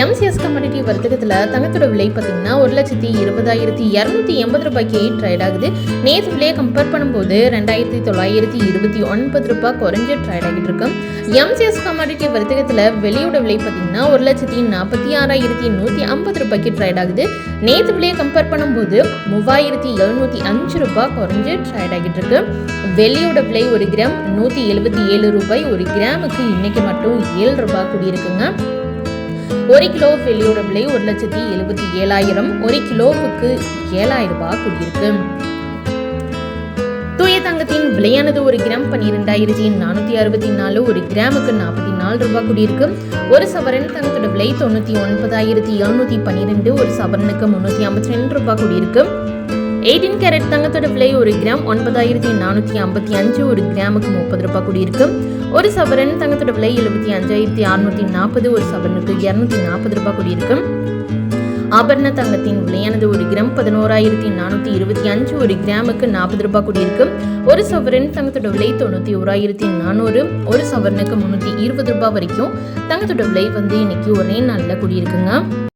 MCS community வர்த்தகத்தில் தங்கத்தோட விலை பார்த்தீங்கன்னா ஒரு லட்சத்தி இருபதாயிரத்தி இரநூத்தி எண்பது ரூபாய்க்கு ட்ரேட் ஆகுது. நேற்று விலையை கம்பேர் பண்ணும்போது ரெண்டாயிரத்தி தொள்ளாயிரத்தி இருபத்தி ஒன்பது ரூபாய் குறைஞ்ச ட்ரேட் ஆகிட்டு இருக்கு. எம்சிஎஸ் கமாடிட்டி வர்த்தகத்தில் வெளியோட விலை பார்த்தீங்கன்னா ஒரு லட்சத்தி நாற்பத்தி ஆறாயிரத்தி நூற்றி ஐம்பது ரூபாய்க்கு ட்ரேட் ஆகுது. நேற்று விலையை கம்பேர் பண்ணும்போது மூவாயிரத்தி எழுநூற்றி அஞ்சு ரூபாய் குறைஞ்சு ட்ரேட் ஆகிட்டு இருக்கு. வெள்ளியோட விலை ஒரு கிராம் நூற்றி எழுபத்தி ஏழு ரூபாய் ஒரு கிராமுக்கு இன்னைக்கு மட்டும் ஏழு ரூபாய் கூடியிருக்குங்க. ஒரு கிலோ வெள்ளியோட விலை ஒரு லட்சத்தி எழுபத்தி ஏழாயிரம். ஒரு கிலோவுக்கு ஏழாயிரம் ரூபாய் கூடியிருக்கு. தூய தங்கத்தின் விலையானது ஒரு கிராம் பன்னிரெண்டாயிரத்தி நானூற்றி அறுபத்தி நாலு ஒரு கிராமுக்கு நாற்பத்தி நாலு ரூபாய் கூடியிருக்கு. ஒரு சவரன் தங்கத்தோட விலை தொண்ணூற்றி ஒன்பதாயிரத்தி எழுநூற்றி பன்னிரெண்டு ஒரு சவரனுக்கு முந்நூற்றி ஐம்பத்தி ரெண்டு ரூபாய் கூடியிருக்கு. எயிட்டீன் கேரட் தங்கத்தோட விலை ஒரு கிராம் ஒன்பதாயிரத்தி நானூற்றி ஐம்பத்தி அஞ்சு ஒரு கிராமுக்கு முப்பது ரூபாய் கூடியிருக்கு. ஒரு சவரன் தங்கத்தோட விலை எழுபத்தி அஞ்சாயிரத்தி அறுநூத்தி நாற்பது. ஒரு சவரனுக்கு இரநூத்தி நாற்பது ரூபாய் கூடியிருக்கும் ஆபரண தங்கத்தின் விலையானது ஒரு கிராம் பதினோராயிரத்தி நானூற்றி இருபத்தி அஞ்சு. ஒரு கிராமுக்கு நாற்பது ரூபாய் கூடியிருக்கும் ஒரு சவரன் தங்கத்தோட விலை தொண்ணூற்றி ஓராயிரத்தி நானூறு. ஒரு சவரனுக்கு முந்நூற்றி இருபது ரூபாய் வரைக்கும் தங்கத்தோட விலை வந்து இன்னைக்கு ஒரே நாளில் கூடியிருக்குங்க.